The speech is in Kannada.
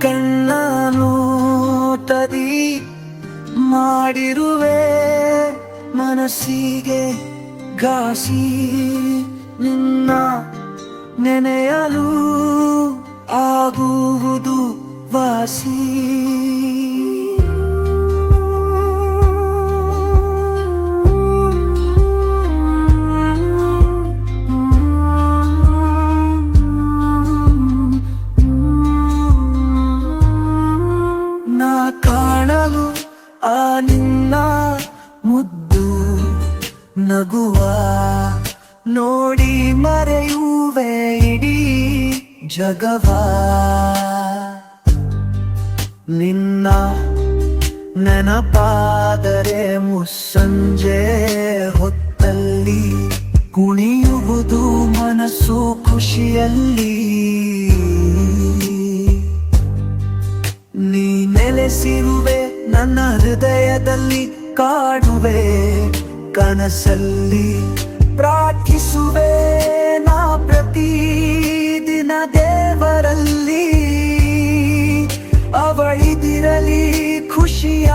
ಕಣ್ಣ ನೋಟದಿ ಮಾಡಿರುವೆ ಮನಸ್ಸಿಗೆ ಘಾಸಿ ನಿನ್ನ ನೆನೆಯಲು ಆಗುವುದು ವಾಸಿ. ಆ ನಿನ್ನ ಮುದ್ದು ನಗುವ ನೋಡಿ ಮರೆಯುವೆ ಇಡೀ ಜಗವ. ನಿನ್ನ ನೆನಪಾದರೆ ಮುಸ್ಸಂಜೆ ಹೊತ್ತಲ್ಲಿ ಕುಣಿಯುವುದು ಮನಸ್ಸು ಖುಷಿಯಲ್ಲಿ. ನೀ ನೆಲೆಸಿರುವೆ ನನ್ನ ಹೃದಯದಲ್ಲಿ ಕಾಡುವೆ ಕನಸಲ್ಲಿ ಪ್ರಾರ್ಥಿಸುವೆ. ನಾ ಪ್ರತಿ ದಿನ ದೇವರಲ್ಲಿ ಅವಳಿದಿರಲಿ ಖುಷಿಯ